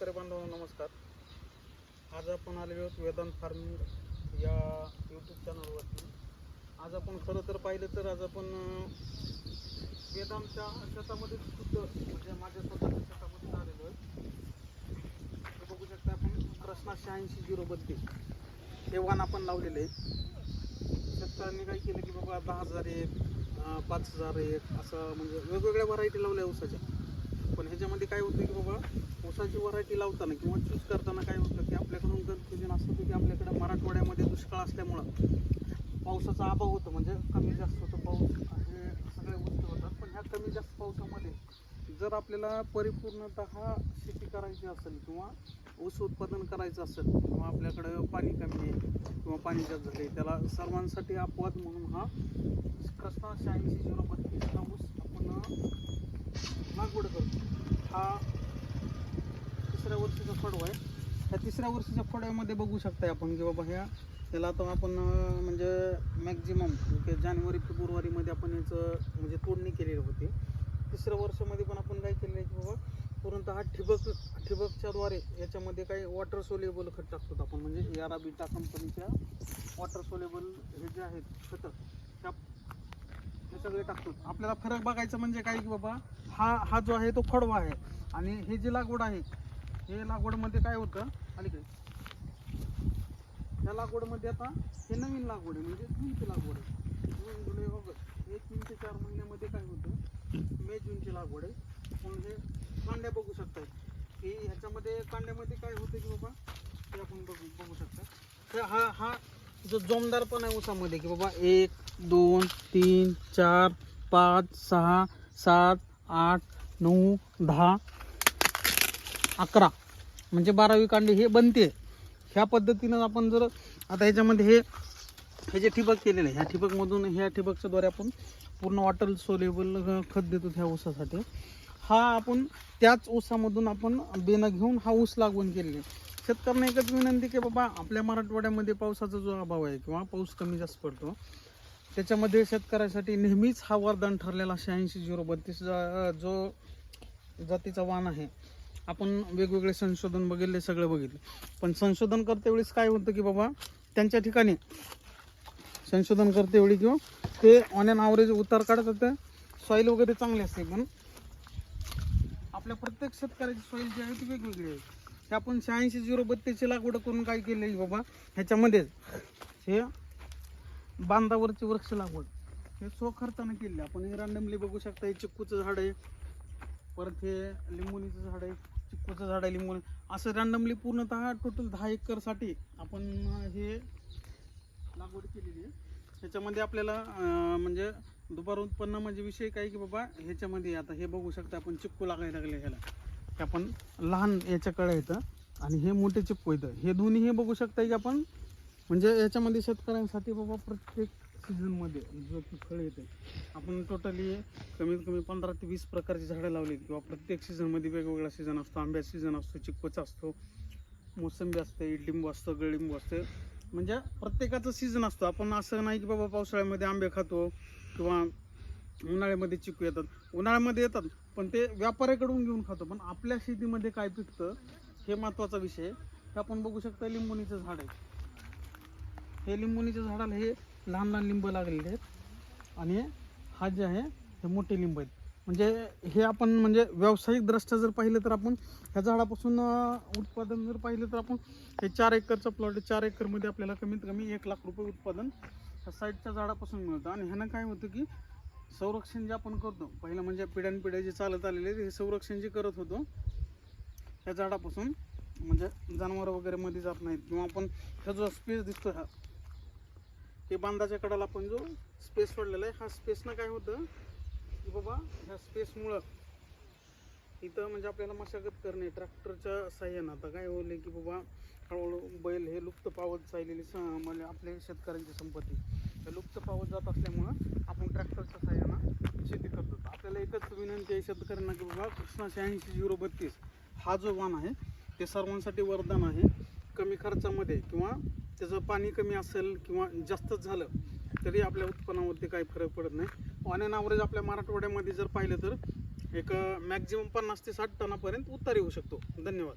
शेतकरी बांधवांनो नमस्कार. आज आपण आलेलो आहोत वेदांत फार्मिंग या यूट्यूब चॅनलवरती आज आपण खरं तर पाहिलं तर आज आपण वेदांतच्या शेतामध्ये शुद्ध म्हणजे माझ्या स्वतःच्या शेतामध्ये आलेलो आहे. बघू शकता आपण कृष्णा शहाऐंशी झिरो बत्तीस. हे वाण आपण लावलेले आहे शेतकऱ्यांनी काय केलं की बाबा दहा हजार एक पाच हजार एक असं म्हणजे वेगवेगळ्या व्हरायटी लावल्या उसाच्या पण ह्याच्यामध्ये काय होतं की बाबा ऊसाची व्हरायटी लावताना किंवा चूज करताना काय होतं की आपल्याकडून कन्फ्युजन असतं की आपल्याकडे मराठवाड्यामध्ये दुष्काळ असल्यामुळं पावसाचा अभाव होतो म्हणजे कमी जास्त होतं पाऊस हे सगळ्या गोष्टी होतात. पण ह्या कमी जास्त पावसामध्ये जर आपल्याला परिपूर्णतः शेती करायची असेल किंवा ऊस उत्पादन करायचं असेल किंवा आपल्याकडं पाणी कमी आहे किंवा पाणी जास्त झाले त्याला सर्वांसाठी अपवाद म्हणून हा कृष्णा शहाऐंशी झिरो बत्तीसचा ऊस आपण लागवड करतो. हा तिसऱ्या वर्षीचा फळवा आहे. ह्या तिसऱ्या वर्षीच्या फडव्यामध्ये बघू शकताय आपण की बाबा ह्या त्याला आता आपण म्हणजे मॅक्झिमम जानेवारी फेब्रुवारीमध्ये आपण याचं म्हणजे तोडणी केलेली होती. तिसऱ्या वर्षामध्ये पण आपण काय केलेलं आहे की बाबा पूर्णतः ठिबक ठिबकच्याद्वारे याच्यामध्ये काही वॉटर सोलेबल खत टाकतो आपण. म्हणजे यारा बिटा कंपनीच्या वॉटर सोलेबल हे जे आहेत खतं त्या हे सगळे टाकतो. आपल्याला फरक बघायचं म्हणजे काय की बाबा हा हा जो आहे तो फडवा आहे. आणि हे जी लागवड आहे हे लागवडमध्ये काय होतं? अलीकडे. या लागवडमध्ये आता हे नवीन लागवड आहे म्हणजे जूनची लागवड आहे. जून जुलै ऑगस्ट. हे तीन ते चार महिन्यामध्ये काय होतं? मे जूनची लागवड आहे. म्हणजे कांड्या बघू शकताय. की ह्याच्यामध्ये कांड्यामध्ये काय होतं की बाबा? ते आपण बघू बघू शकता. तर हा हा जो जोमदार पण आहे उसामध्ये की बाबा एक दोन तीन चार पाच सहा सात आठ नऊ दहा अकरा. म्हणजे बारावी कांडी हे बनते. ह्या पद्धतीनं आपण जर आता ह्याच्यामध्ये हे हे जे ठिबक केलेलं आहे ह्या ठिबकमधून ह्या ठिबकच्याद्वारे आपण पूर्ण वॉटर सोलेबल खत देतो ह्या ऊसासाठी. हा आपण त्याच ऊसामधून आपण बेनं घेऊन हा ऊस लागवण केलेली आहे. शेतकऱ्यांना एकच विनंती की बाबा आपल्या मराठवाड्यामध्ये पावसाचा जो अभाव आहे किंवा पाऊस कमी जास्त पडतो त्याच्यामध्ये शेतकऱ्यासाठी नेहमीच हा वरदान ठरलेला शहाऐंशी झिरो बत्तीस जो जातीचा वाण आहे आपण वेगवेगळे संशोधन बघितले सगळं बघितले. पण संशोधन करते वेळेस काय होतं की बाबा त्यांच्या ठिकाणी संशोधन करते वेळी किंवा ते ऑन अँड ॲव्हरेज उतार काढतात होते. सॉईल वगैरे चांगली असते पण आपल्या प्रत्येक शेतकऱ्याची सॉईल जी आहे ती वेगवेगळी आहे. हे आपण शहाऐंशी झिरो बत्तीसची लागवड करून काय केलेली बाबा ह्याच्यामध्येच हे बांधावरची वृक्ष लागवड. हे स्वखर्चानं केली आपण हे रॅन्डमली बघू शकता हे चिक्कूचं झाड आहे परत हे लिंबोणीचं झाड आहे. चिक्कूचं झाड आहे लिंबू असं रँडमली पूर्णतः टोटल दहा एकरसाठी आपण हे लागवड केलेली आहे. ह्याच्यामध्ये आपल्याला म्हणजे दुपार उत्पन्न म्हणजे विषय काय की बाबा ह्याच्यामध्ये आता हे बघू शकता आपण चिक्कू लागायला लागले ह्याला. हे आपण लहान याच्याकडे येतं आणि हे मोठे चिक्कू येतं हे दोन्ही हे बघू शकता की आपण म्हणजे याच्यामध्ये शेतकऱ्यांसाठी बाबा प्रत्येक सीझनमध्ये जो की फळ येते आपण टोटली कमीत कमी पंधरा ते वीस प्रकारची झाडं लावली किंवा प्रत्येक सीझनमध्ये वेगवेगळा सीझन असतो आंब्याचा सीझन असतो चिक्कूचा असतो मोसंबी असते इडलिंबू असतं गळलिंबू असते. म्हणजे प्रत्येकाचा सीझन असतो. आपण असं नाही की बाबा पावसाळ्यामध्ये आंबे खातो किंवा उन्हाळ्यामध्ये चिकू येतात. उन्हाळ्यामध्ये येतात पण ते व्यापाऱ्याकडून घेऊन खातो. पण आपल्या शेतीमध्ये काय पिकतं हे महत्त्वाचा विषय हे आपण बघू शकता लिंबुणीचं झाड आहे. हे लिंबुणीच्या झाडाला हे लहान लहान लिंब लागलेले आहेत. आणि हा जे आहे हे मोठे लिंब आहेत. म्हणजे हे आपण म्हणजे व्यावसायिक दृष्ट्या जर पाहिलं तर आपण ह्या झाडापासून उत्पादन जर पाहिलं तर आपण हे चार एकरचा प्लॉट चार एकरमध्ये आपल्याला कमीत कमी एक लाख रुपये उत्पादन ह्या साईडच्या झाडापासून मिळतं. आणि ह्यानं काय होतं की संरक्षण जे आपण करतो पहिलं म्हणजे पिढ्यानपिढ्या जे चालत आलेले आहेत, हे संरक्षण जे करत होतो ह्या झाडापासून म्हणजे जनावरं वगैरे मध्ये जात नाहीत. किंवा आपण ह्या जो स्पेस दिसतो ह्या हे बांधाच्या कडाला आपण जो स्पेस सोडलेला आहे हा स्पेसनं काय होतं? की बाबा ह्या स्पेसमुळं इथं म्हणजे आपल्याला मशागत करणे ट्रॅक्टरच्या साह्यानं. आता काय होले की बाबा हळूहळू बैल हे लुप्त पावत चाललेली स म्हणजे आपले शेतकऱ्यांची संपत्ती. हे लुप्त पावत जात असल्यामुळं आपण ट्रॅक्टरच्या साह्यानं शेती करतो आपल्याला एकच विनंती आहे शेतकऱ्यांना की बाबा कृष्णा शहाऐंशी झिरो बत्तीस हा जो वाण आहे ते सर्वांसाठी वरदान आहे. कमी खर्चामध्ये किंवा त्याचं पाणी कमी असेल किंवा जास्तच झालं तरी आपल्या उत्पन्नावरती काही फरक पडत नाही. ऑन अन ॲव्हरेज आपल्या मराठवाड्यामध्ये जर पाहिलं तर एक मॅक्झिमम पन्नास ते साठ टनापर्यंत उतारी होऊ शकतो. धन्यवाद.